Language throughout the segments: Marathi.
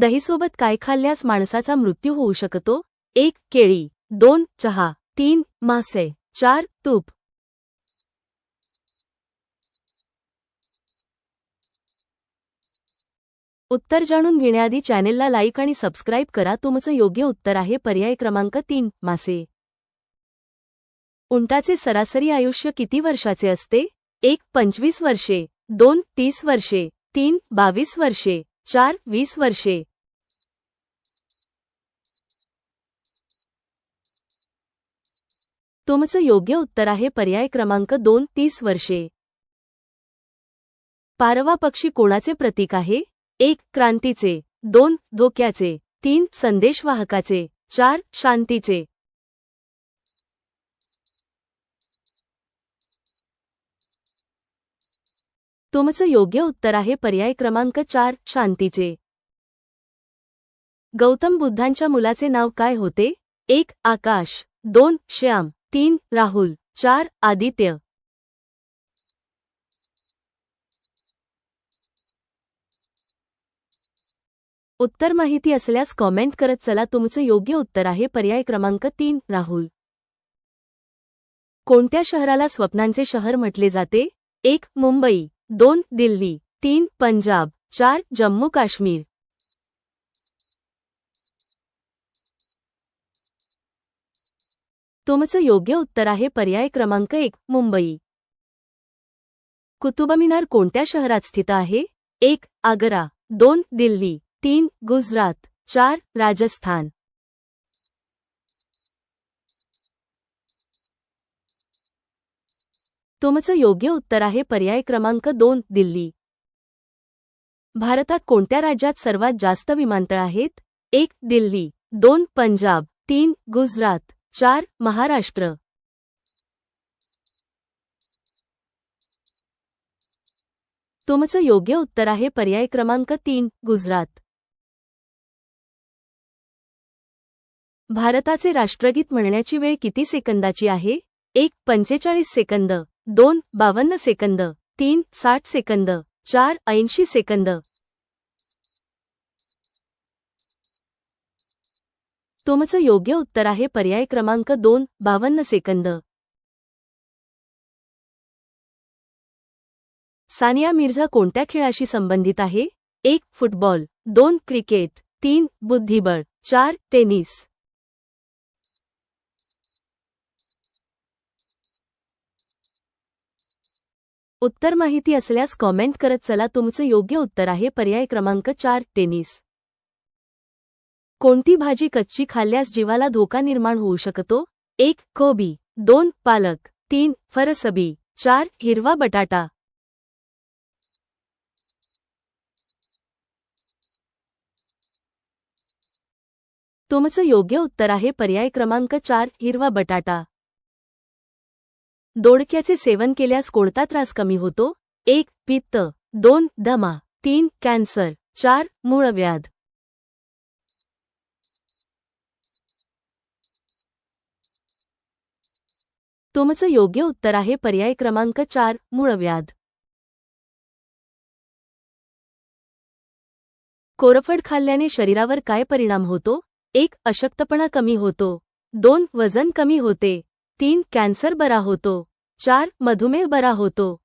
दहीसोबत काय खाल्ल्यास माणसाचा मृत्यू होऊ शकतो. एक केळी. दोन चहा. तीन मासे. चार तूप. उत्तर जाणून घेण्याआधी चॅनेलला लाईक आणि सबस्क्राईब करा. तुमचं योग्य उत्तर आहे. पर्याय क्रमांक तीन मासे. उंटाचे सरासरी आयुष्य किती वर्षाचे असते? एक पंचवीस वर्षे. दोन तीस वर्षे. तीन बावीस वर्षे. चार वीस वर्षे. तुमचं योग्य उत्तर आहे पर्याय क्रमांक दोन तीस वर्षे. पारवा पक्षी कोणाचे प्रतीक आहे? एक क्रांतीचे. दोन धोक्याचे. तीन संदेशवाहकाचे. चार शांतीचे. तुमचं योग्य उत्तर आहे पर्याय क्रमांक चार शांतीचे. गौतम बुद्धांच्या मुलाचे नाव काय होते? एक आकाश. दोन श्याम. तीन राहुल. चार आदित्य. उत्तर माहिती असल्यास कॉमेंट करत चला तुमचं योग्य उत्तर आहे पर्याय क्रमांक तीन राहुल. कोणत्या शहराला स्वप्नांचे शहर म्हटले जाते? एक मुंबई. दोन दिल्ली तीन पंजाब चार जम्मू काश्मीर. तुमचं योग्य उत्तर आहे पर्याय क्रमांक एक मुंबई. कुतुब मिनार कोणत्या शहरात स्थित आहे? एक आग्रा. दोन दिल्ली. तीन गुजरात. चार राजस्थान. तुमचं योग्य उत्तर आहे पर्याय क्रमांक दोन दिल्ली. भारतात कोणत्या राज्यात सर्वात जास्त विमानतळ आहेत? एक दिल्ली. दोन पंजाब. तीन गुजरात. चार महाराष्ट्र. तुमचं योग्य उत्तर आहे पर्याय क्रमांक तीन गुजरात. भारताचे राष्ट्रगीत म्हणण्याची वेळ किती सेकंदाची आहे? एक पंचेचाळीस सेकंद. दोन बावन्न सेकंद तीन साठ सेकंद चार ऐंशी सेकंद. तुमचं योग्य उत्तर आहे पर्याय क्रमांक दोन बावन्न सेकंद. सानिया मिर्झा कोणत्या खेळाशी संबंधित आहे? एक फुटबॉल. दोन क्रिकेट. तीन बुद्धिबळ. चार टेनिस. उत्तर माहिती असल्यास कॉमेंट करत चला तुमचं योग्य उत्तर आहे पर्याय क्रमांक चार टेनिस. कोणती भाजी कच्ची खाल्ल्यास जीवाला धोका निर्माण होऊ शकतो? एक कोबी. दोन पालक. तीन फरसबी. चार हिरवा बटाटा. तुमचं योग्य उत्तर आहे पर्याय क्रमांक चार हिरवा बटाटा. दोडक्याचे सेवन केल्यास कोणता त्रास कमी होतो? एक पित्त. दोन दमा. तीन कॅन्सर. चार मूळव्याध. तुमचं योग्य उत्तर आहे पर्याय क्रमांक चार मूळव्याध. कोरफड खाल्ल्याने शरीरावर काय परिणाम होतो? एक अशक्तपणा कमी होतो. दोन वजन कमी होते. तीन कॅन्सर बरा होतो. चार मधुमेह बरा होतो.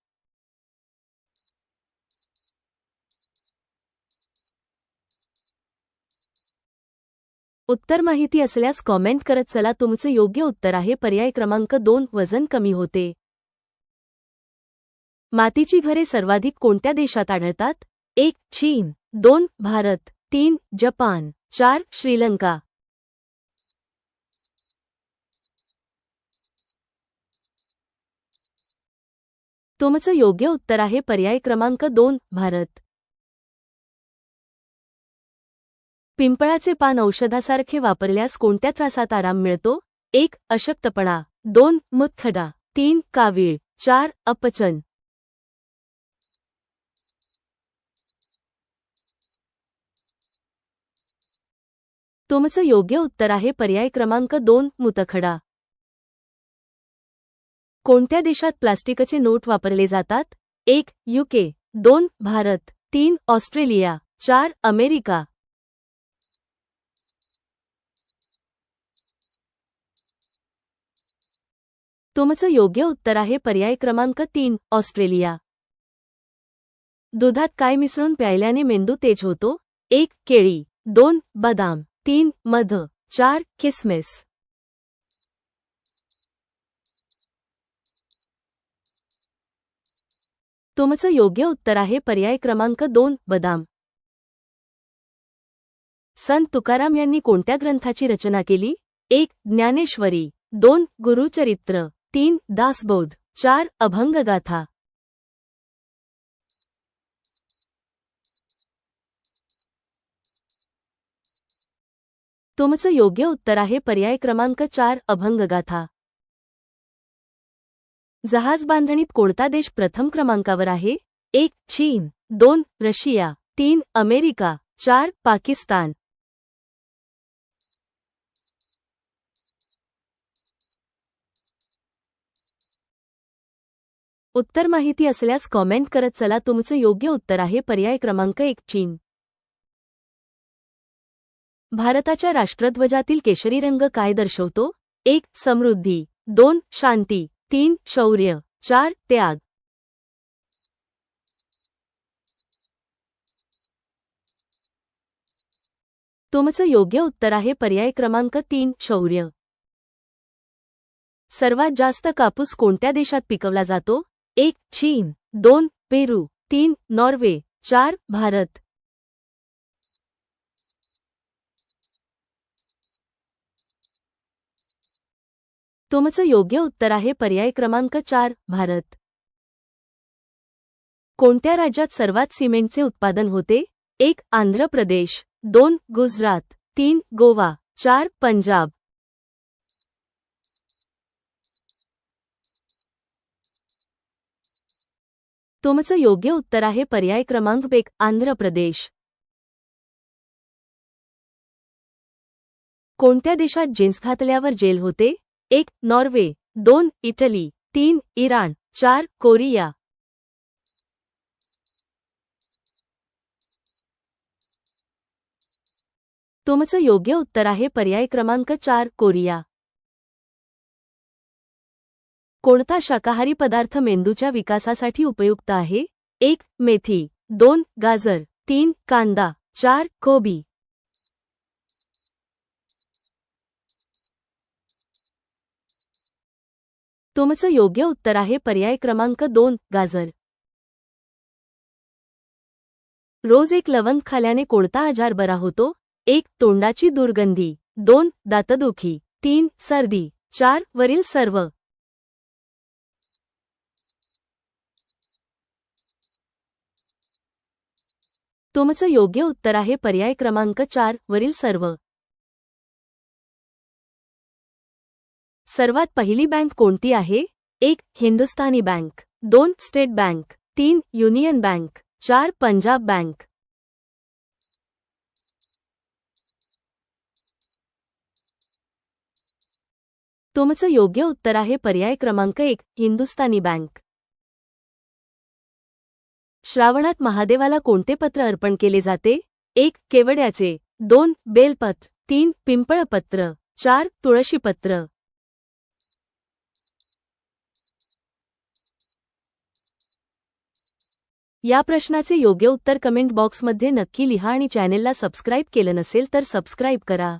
उत्तर माहिती असल्यास कॉमेंट करत चला तुमचं योग्य उत्तर आहे. पर्याय क्रमांक दोन वजन कमी होते. मातीची घरे सर्वाधिक कोणत्या देशात आढळतात? एक चीन. दोन भारत. तीन जपान. चार श्रीलंका. तुमचं योग्य उत्तर आहे पर्याय क्रमांक दोन भारत. पिंपळाचे पान औषधासारखे वापरल्यास कोणत्या त्रासात आराम मिळतो? एक अशक्तपणा. दोन मुतखडा तीन कावीळ. चार अपचन. तुमचं योग्य उत्तर आहे पर्याय क्रमांक दोन मुतखडा. कोणत्या देशात प्लास्टिकचे नोट वापरले जातात? एक युके दोन भारत तीन ऑस्ट्रेलिया चार अमेरिका. तुमचं योग्य उत्तर आहे पर्याय क्रमांक तीन ऑस्ट्रेलिया. दुधात काय मिसळून प्यायल्याने मेंदू तेज होतो? एक केळी. दोन बदाम. तीन मध. चार किसमिस. तुमचं योग्य उत्तर आहे पर्याय क्रमांक दोन बदाम. संत तुकाराम यांनी कोणत्या ग्रंथाची रचना केली? एक ज्ञानेश्वरी. दोन गुरुचरित्र. तीन दासबोध. चार अभंगगाथा. तुमचं योग्य उत्तर आहे पर्याय क्रमांक चार अभंगगाथा. जहाज बांधणीत कोणता देश प्रथम क्रमांकावर आहे? एक चीन. दोन रशिया. तीन अमेरिका. चार पाकिस्तान. उत्तर माहिती असल्यास कॉमेंट करत चला तुमचं योग्य उत्तर आहे. पर्याय क्रमांक एक चीन. भारताच्या राष्ट्रध्वजातील केशरी रंग काय दर्शवतो? एक समृद्धी. दोन शांती. तीन शौर्य. चार त्याग. तुमचं योग्य उत्तर आहे पर्याय क्रमांक तीन शौर्य. सर्वात जास्त कापूस कोणत्या देशात पिकवला जातो? एक चीन. दोन पेरू. तीन नॉर्वे. चार भारत. तुमचं योग्य उत्तर आहे पर्याय क्रमांक चार भारत. कोणत्या राज्यात सर्वात सिमेंटचे उत्पादन होते? एक आंध्र प्रदेश. दोन गुजरात. तीन गोवा. चार पंजाब. तुमचं योग्य उत्तर आहे पर्याय क्रमांक एक आंध्र प्रदेश. कोणत्या देशात जीन्स घातल्यावर जेल होते? एक नॉर्वे दोन इटली तीन इराण चार कोरिया. तुमचं योग्य उत्तर आहे पर्याय क्रमांक चार कोरिया. कोणता शाकाहारी पदार्थ मेंदूच्या विकासासाठी उपयुक्त आहे? एक मेथी दोन गाजर तीन कांदा चार कोबी. तुमचं योग्य उत्तर आहे पर्याय क्रमांक दोन गाजर. रोज एक लवंग खाल्याने कोणता आजार बरा होतो? एक तोंडाची दुर्गंधी. दोन दातदुखी. तीन सर्दी. चार वरील सर्व. तुमचं योग्य उत्तर आहे पर्याय क्रमांक चार वरील सर्व. सर्वात पहिली बँक कोणती आहे? एक हिंदुस्थानी बँक दोन स्टेट बँक तीन युनियन बँक चार पंजाब बँक. तुमचं योग्य उत्तर आहे पर्याय क्रमांक एक हिंदुस्थानी बँक. श्रावणात महादेवाला कोणते पत्र अर्पण केले जाते? एक केवड्याचे दोन बेलपत्र तीन पिंपळपत्र चार तुळशीपत्र. या प्रश्नाचे योग्य उत्तर कमेंट बॉक्समध्ये नक्की लिहा आणि चॅनेलला सबस्क्राईब केलं नसेल तर सबस्क्राईब करा.